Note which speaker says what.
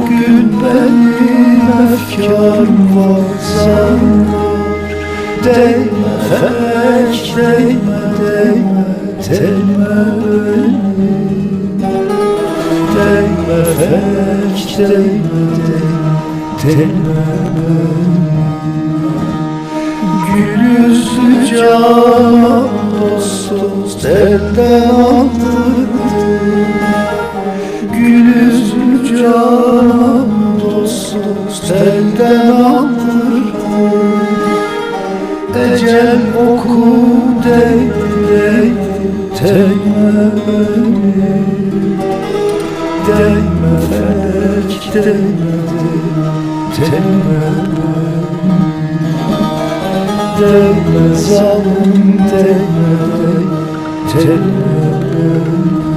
Speaker 1: Bugün benim efkarım var sen var Değme felek değme değme Telime benim Değme felek değme değme Telime benim Gül yüzlü canan dost dost elden dost dost elden aldırdı Ecel oku değdi değdi Değme beni Değme felek Değme beni Değme zalim değme değme Değme